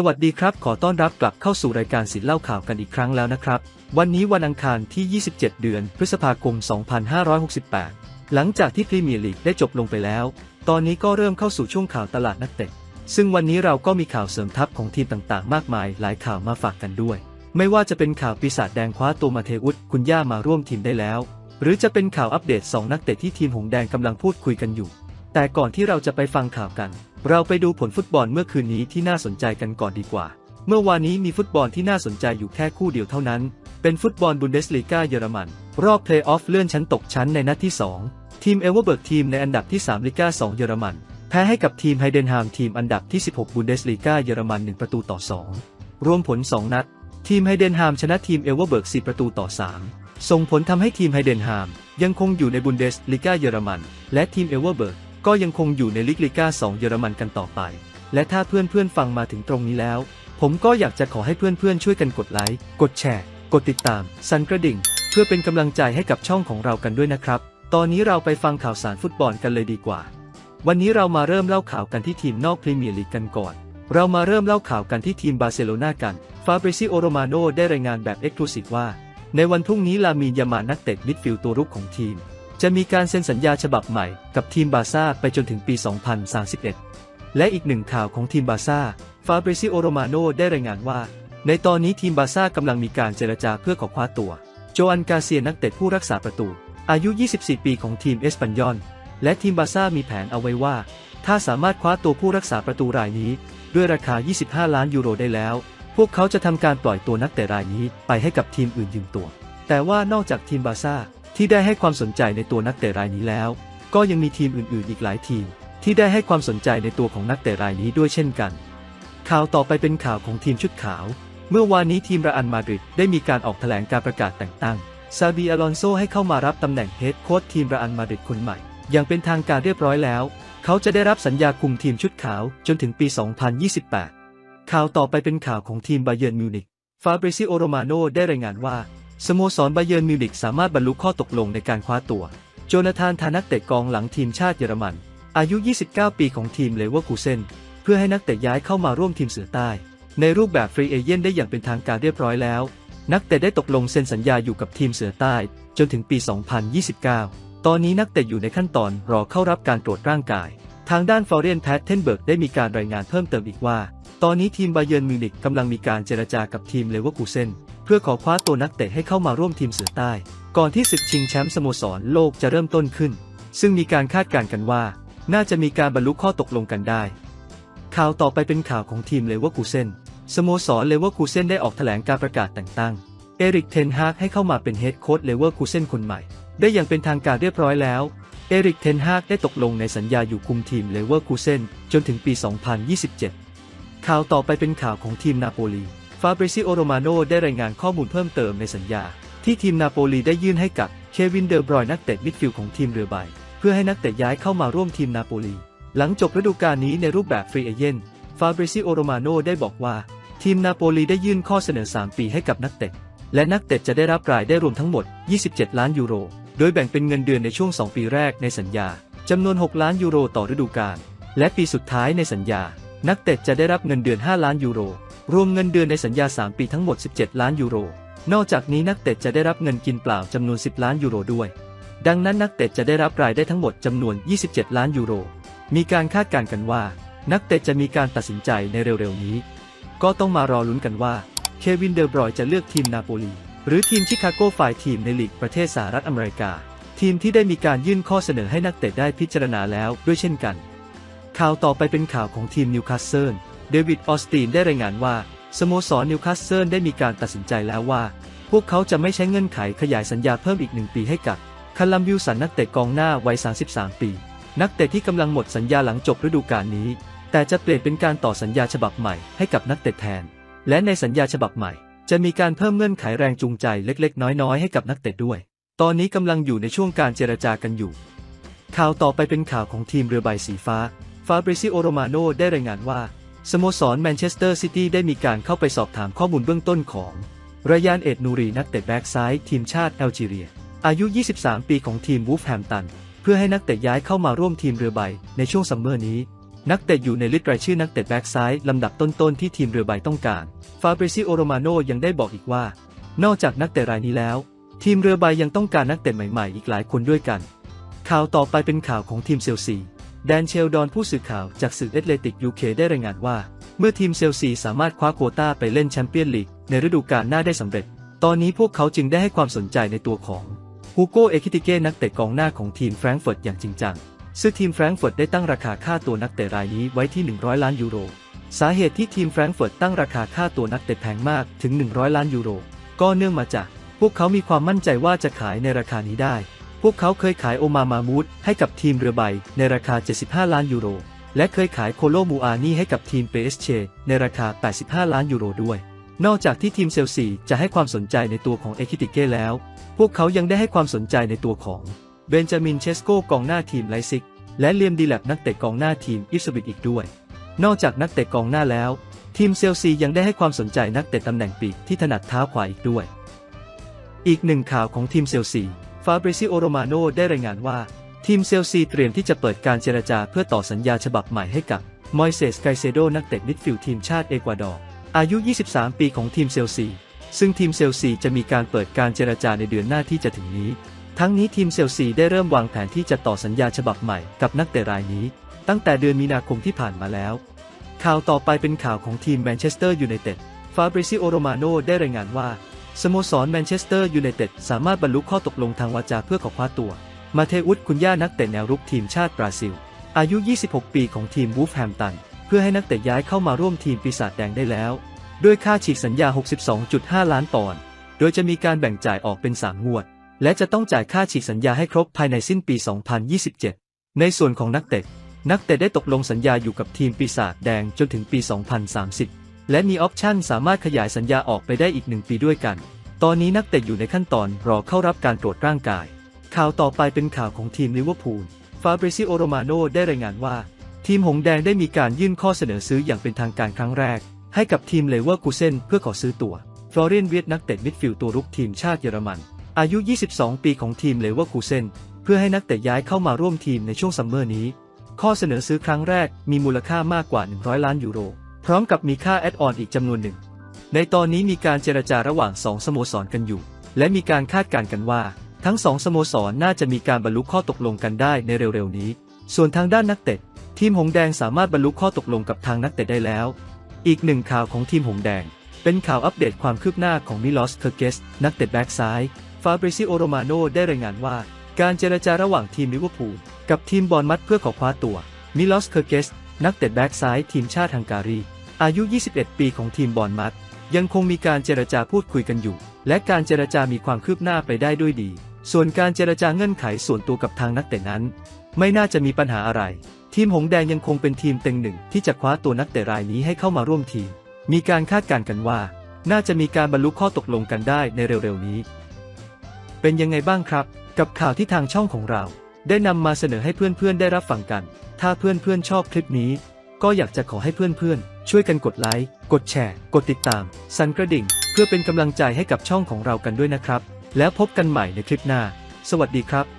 สวัสดีครับ ขอต้อนรับกลับเข้าสู่รายการสิทธิเล่าข่าวกันอีกครั้งแล้วนะครับ วันนี้วันอังคารที่ 27 เดือน พฤษภาคม 2568 หลังจากที่พรีเมียร์ลีกได้จบลงไปแล้ว ตอนนี้ก็เริ่มเข้าสู่ช่วงข่าวตลาดนักเตะ ซึ่งวันนี้เราก็มีข่าวเสริมทัพของทีมต่างๆ มากมาย หลายข่าวมาฝากกันด้วย ไม่ว่าจะเป็นข่าวปีศาจแดงคว้าตัวมาเทอุสคุณย่ามาร่วมทีมได้แล้ว หรือจะเป็นข่าวอัปเดต 2 นักเตะที่ทีมหงแดงกำลังพูดคุยกันอยู่ แต่ก่อนที่เราจะไปฟังข่าวกัน เราไปดูผลฟุตบอลเมื่อคืนนี้ที่น่าสนใจกันก่อนดีกว่า เมื่อวานนี้มีฟุตบอลที่น่าสนใจอยู่แค่คู่เดียวเท่านั้น เป็นฟุตบอลบุนเดสลีกาเยอรมัน รอบเพลย์ออฟเลื่อนชั้นตกชั้นในนัดที่ 2 ทีมเอเวอร์เบิร์กทีมในอันดับที่3ลิกา2เยอรมัน แพ้ให้กับทีมไฮเดนฮามทีมอันดับที่ 16 บุนเดสลีกาเยอรมัน 1 ประตูต่อ 2 รวมผล 2 นัด ทีมไฮเดนฮามชนะทีมเอเวอร์เบิร์ก4ประตูต่อ 3 ส่งผลทำให้ทีมไฮเดนฮามยังคงอยู่ในบุนเดสลีกาเยอรมัน และทีมเอเวอร์เบิร์ก ก็ยังคงอยู่ในลิกลิก้า2 เยอรมันกันต่อไป และถ้าเพื่อนๆฟังมาถึงตรงนี้แล้ว ผมก็อยากจะขอให้เพื่อนๆช่วยกันกดไลค์ กดแชร์ กดติดตาม สั่นกระดิ่ง เพื่อเป็นกำลังใจให้กับช่องของเรากันด้วยนะครับ ตอนนี้เราไปฟังข่าวสารฟุตบอลกันเลยดีกว่า วันนี้เรามาเริ่มเล่าข่าวกันที่ทีมนอกพรีเมียร์ลีกกันก่อน เรามาเริ่มเล่าข่าวกันที่ทีมบาร์เซโลนากัน ฟาบริซิโอโรมาโนได้รายงานแบบเอ็กซ์คลูซีฟว่า ในวันพรุ่งนี้ลามีนยามานักเตะมิดฟิลด์ตัวรุกของทีม จะมีการเซ็นสัญญาฉบับใหม่กับทีมบาร์ซ่าไปจนถึงปี 2031 และอีกหนึ่งข่าวของทีมบาร์ซ่า ฟาบริซิโอโรมาโนได้รายงานว่า ในตอนนี้ทีมบาร์ซ่ากำลังมีการเจรจาเพื่อขอคว้าตัว โจอันกาเซียนักเตะผู้รักษาประตู อายุ 24 ปีของทีมเอสปันยอน และทีมบาร์ซ่ามีแผนเอาไว้ว่า ถ้าสามารถคว้าตัวผู้รักษาประตูรายนี้ ด้วยราคา 25 ล้านยูโรได้แล้ว พวกเขาจะทำการปล่อยตัวนักเตะรายนี้ไปให้กับทีมอื่นยืมตัว แต่ว่านอกจากทีมบาร์ซ่า ที่ได้ให้ความสนใจในตัวนักเตะรายนี้แล้ว ก็ยังมีทีมอื่นๆ อีกหลายทีม ที่ได้ให้ความสนใจในตัวของนักเตะรายนี้ด้วยเช่นกัน ข่าวต่อไปเป็นข่าวของทีมชุดขาว เมื่อวานนี้ทีมราอันมาดริดได้มีการออกแถลงการประกาศแต่งตั้งซาบีอลอนโซให้เข้ามารับตำแหน่งเฮดโค้ชทีมราอันมาดริดคนใหม่ อย่างเป็นทางการเรียบร้อยแล้ว เขาจะได้รับสัญญาคุมทีมชุดขาวจนถึงปี 2028 ข่าวต่อไปเป็นข่าวของทีมบาเยิร์นมิวนิกฟาเบริซิโอโรมาโนได้รายงานว่า สโมสรบาเยิร์นมิวนิกสามารถบรรลุข้อตกลงในการคว้าตัว โจนาธานทานักเตะกองหลังทีมชาติเยอรมัน อายุ 29 ปีของทีมเลเวอร์คูเซนเพื่อให้นักเตะย้ายเข้ามาร่วมทีมเสือใต้ ในรูปแบบฟรีเอเย่นได้อย่างเป็นทางการเรียบร้อยแล้ว นักเตะได้ตกลงเซ็นสัญญาอยู่กับทีมเสือใต้ จนถึงปี 2029 ตอนนี้นักเตะอยู่ในขั้นตอนรอเข้ารับการตรวจร่างกาย ทางด้านฟอเรียนแพทเทนเบิร์กได้มีการรายงานเพิ่มเติมอีกว่า ตอนนี้ทีมบาเยิร์นมิวนิกกำลังมีการเจรจากับทีมเลเวอร์คูเซนเพื่อขอคว้าตัวนักเตะให้เข้ามาร่วมทีมเสือใต้ ก่อนที่ศึกชิงแชมป์สโมสรโลกจะเริ่มต้นขึ้น ซึ่งมีการคาดการณ์กันว่า น่าจะมีการบรรลุข้อตกลงกันได้ ข่าวต่อไปเป็นข่าวของทีมเลเวอร์คูเซนสโมสรเลเวอร์คูเซนได้ออกแถลงการประกาศแต่งตั้ง เอริกเทนฮากให้เข้ามาเป็นเฮดโค้ชเลเวอร์คูเซนคนใหม่ ได้อย่างเป็นทางการเรียบร้อยแล้ว เอริกเทนฮากได้ตกลงในสัญญาอยู่คุมทีมเลเวอร์คูเซนจนถึงปี 2027 ข่าวต่อไปเป็นข่าวของทีมนาโปลี ฟาบริซิโอโรมาโนได้รายงานข้อมูลเพิ่มเติมในสัญญา ที่ทีมนาโปลีได้ยื่นให้กับเควินเดอร์บรอยนักเตะมิดฟิลด์ของทีมเรือใบ เพื่อให้นักเตะย้ายเข้ามาร่วมทีมนาโปลี หลังจบฤดูกาลนี้ในรูปแบบฟรีเอเย่นฟาบริซิโอโรมาโนได้บอกว่า ทีมนาโปลีได้ยื่นข้อเสนอ 3 ปีให้กับนักเตะและนักเตะจะได้รับรายได้รวมทั้งหมด 27 ล้านยูโร โดยแบ่งเป็นเงินเดือนในช่วง 2 ปีแรกในสัญญาจำนวน 6 ล้านยูโรต่อฤดูกาลและปีสุดท้ายในสัญญา นักเตะจะได้รับเงินเดือน 5 ล้านยูโร รวมเงินเดือนในสัญญา 3 ปีทั้งหมด 17 ล้านยูโร นอกจากนี้นักเตะจะได้รับเงินกินเปล่าจำนวน 10 ล้านยูโรด้วย ดังนั้นนักเตะจะได้รับรายได้ทั้งหมดจำนวน 27 ล้านยูโร มีการคาดการณ์กันว่า นักเตะจะมีการตัดสินใจในเร็วๆนี้ ก็ต้องมารอลุ้นกันว่า เควินเดอร์บรอยจะเลือกทีมนาโปลี หรือทีมชิคาโกฝ่ายทีมในลีกประเทศสหรัฐอเมริกา ทีมที่ได้มีการยื่นข้อเสนอให้นักเตะได้พิจารณาแล้วด้วยเช่นกัน ข่าวต่อไปเป็นข่าวของทีมนิวคาสเซิล เดวิดออสตินได้รายงานว่า สโมสรนิวคาสเซิลได้มีการตัดสินใจแล้วว่า พวกเขาจะไม่ใช้เงื่อนไขขยายสัญญาเพิ่มอีกหนึ่งปีให้กับคาลัมวิลสันนักเตะกองหน้าวัย 33 ปี นักเตะที่กำลังหมดสัญญาหลังจบฤดูกาลนี้ แต่จะเปลี่ยนเป็นการต่อสัญญาฉบับใหม่ให้กับนักเตะแทน และในสัญญาฉบับใหม่ จะมีการเพิ่มเงื่อนไขแรงจูงใจเล็กๆ น้อยๆให้กับนักเตะด้วย ตอนนี้กำลังอยู่ในช่วงการเจรจากันอยู่ ข่าวต่อไปเป็นข่าวของทีมเรือใบสีฟ้าฟาบริซิโอโรมาโนได้รายงานว่า สโมสรแมนเชสเตอร์ซิตี้ได้มีการเข้าไปสอบถามข้อมูลเบื้องต้นของรายานเอ็ดนูรีนักเตะแบ็กซ้ายทีมชาติแอลจีเรีย อายุ 23 ปีของทีมวูฟแฮมตัน เพื่อให้นักเตะย้ายเข้ามาร่วมทีมเรือใบในช่วงซัมเมอร์นี้ นักเตะอยู่ในลิสต์รายชื่อนักเตะแบ็กซ้ายลำดับต้นๆที่ทีมเรือใบต้องการ ฟาเบริซิโอโรมาโนยังได้บอกอีกว่า นอกจากนักเตะรายนี้แล้ว ทีมเรือใบยังต้องการนักเตะใหม่ๆ อีกหลายคนด้วยกัน ข่าวต่อไปเป็นข่าวของทีมเซลซี แดนเชลดอนผู้สื่อข่าวจากสื่อเอตเลติกยูเคได้รายงานว่า เมื่อทีมเซลซีสามารถคว้าโควต้าไปเล่นแชมเปี้ยนลีกในฤดูกาลหน้าได้สำเร็จ ตอนนี้พวกเขาจึงได้ให้ความสนใจในตัวของฮูโกเอคิติเก้นักเตะกองหน้าของทีมแฟรงก์เฟิร์ตอย่างจริงจัง ซึ่งทีมแฟรงก์เฟิร์ตได้ตั้งราคาค่าตัวนักเตะรายนี้ไว้ที่ 100 ล้านยูโร สาเหตุที่ทีมแฟรงก์เฟิร์ตตั้งราคาค่าตัวนักเตะแพงมากถึง 100 ล้านยูโร ก็เนื่องมาจาก พวกเขามีความมั่นใจว่าจะขายในราคานี้ได้ พวกเขาเคยขายโอมามามูดให้กับทีมเรือใบในราคา 75 ล้านยูโร และเคยขายโคโลมูอานี่ให้กับทีมเปสเชในราคา 85 ล้านยูโรด้วย นอกจากที่ทีมเซลซีจะให้ความสนใจในตัวของเอคิติเก้แล้ว พวกเขายังได้ให้ความสนใจในตัวของเบนจามินเชสโกกองหน้าทีมไลซิก และเลียมดีแลบนักเตะกองหน้าทีมอิฟสวิตอีกด้วย นอกจากนักเตะกองหน้าแล้ว ทีมเซลซียังได้ให้ความสนใจนักเตะตำแหน่งปีกที่ถนัดเท้าขวาอีกด้วย อีกหนึ่งข่าวของทีมเซลซี ฟาบริซิโอโรมาโนได้รายงานว่า ทีมเซลซีเตรียมที่จะเปิดการเจรจาเพื่อต่อสัญญาฉบับใหม่ให้กับมอยเซสไกเซโดนักเตะมิดฟิลด์ทีมชาติเอกวาดอร์อายุ 23 ปีของทีมเซลซี ซึ่งทีมเซลซีจะมีการเปิดการเจรจาในเดือนหน้าที่จะถึงนี้ ทั้งนี้ทีมเซลซีได้เริ่มวางแผนที่จะต่อสัญญาฉบับใหม่กับนักเตะรายนี้ ตั้งแต่เดือนมีนาคมที่ผ่านมาแล้ว ข่าวต่อไปเป็นข่าวของทีมแมนเชสเตอร์ยูไนเต็ด ฟาบริซิโอโรมาโนได้รายงานว่า สโมสรแมนเชสเตอร์ยูไนเต็ดสามารถบรรลุข้อตกลงทางวาจาเพื่อขอคว้าตัว มาเทอุสคุณย่านักเตะแนวรุกทีมชาติบราซิล อายุ 26 ปีของทีมวูฟแฮมตัน เพื่อให้นักเตะย้ายเข้ามาร่วมทีมปีศาจแดงได้แล้ว ด้วยค่าฉีกสัญญา 62.5 ล้านปอนด์ โดยจะมีการแบ่งจ่ายออกเป็น 3 งวด และจะต้องจ่ายค่าฉีกสัญญาให้ครบภายในสิ้นปี 2027 ในส่วนของนักเตะ นักเตะได้ตกลงสัญญาอยู่กับทีมปีศาจแดงจนถึงปี 2030 และมีออปชั่นสามารถขยายสัญญาออกไปได้อีกหนึ่งปีด้วยกัน ตอนนี้นักเตะอยู่ในขั้นตอนรอเข้ารับการตรวจร่างกาย ข่าวต่อไปเป็นข่าวของทีมลิเวอร์พูล ฟาเบริซิโอโรมาโนได้รายงานว่า ทีมหงแดงได้มีการยื่นข้อเสนอซื้ออย่างเป็นทางการครั้งแรก ให้กับทีมเลเวอร์คูเซนเพื่อขอซื้อตัว ฟลอเรียนเวียดนักเตะมิดฟิลด์ตัวรุกทีมชาติเยอรมัน อายุ 22 ปีของทีมเลเวอร์คูเซนเพื่อให้นักเตะย้ายเข้ามาร่วมทีมในช่วงซัมเมอร์นี้ ข้อเสนอซื้อครั้งแรกมีมูลค่ามากกว่า 100 ล้านยูโร ร้อมกับมีค่าแอดออนอีกจำนวนหนึ่ง ในตอนนี้มีการเจรจาระหว่าง 2 สโมสรกันอยู่ และมีการคาดการณ์กันว่า ทั้ง 2 สโมสรน่าจะมีการบรรลุข้อตกลงกันได้ในเร็วๆนี้ ส่วนทางด้านนักเตะทีมหงแดงสามารถบรรลุข้อตกลงกับทางนักเตะได้แล้ว อีกหนึ่งข่าวของทีมหงแดง เป็นข่าวอัปเดตความคืบหน้าของมิลอสเคอร์เกสนักเตะแบ็กซ้ายฟาบริซิโอโรมาโนได้รายงานว่า การเจรจาระหว่างทีมลิเวอร์พูลกับทีมบอลมัดเพื่อขอคว้าตัวมิลอสเคอร์เกสนักเตะแบ็กซ้ายทีมชาติฮังการี อายุ 21 ปีของทีมบอลมัด ยังคงมีการเจรจาพูดคุยกันอยู่ และการเจรจามีความคืบหน้าไปได้ด้วยดี ส่วนการเจรจาเงื่อนไขส่วนตัวกับทางนักเตะนั้น ไม่น่าจะมีปัญหาอะไร ทีมหงแดงยังคงเป็นทีมเต็งหนึ่งที่จะคว้าตัวนักเตะรายนี้ให้เข้ามาร่วมทีม มีการคาดการณ์กันว่า น่าจะมีการบรรลุข้อตกลงกันได้ในเร็วๆนี้ เป็นยังไงบ้างครับ กับข่าวที่ทางช่องของเรา ได้นำมาเสนอให้เพื่อนๆได้รับฟังกัน ถ้าเพื่อนๆชอบคลิปนี้ ก็อยากจะขอให้เพื่อนๆ ช่วยกันกดไลค์ กดแชร์ กดติดตาม สั่นกระดิ่ง เพื่อเป็นกำลังใจให้กับช่องของเรากันด้วยนะครับ แล้วพบกันใหม่ในคลิปหน้า สวัสดีครับ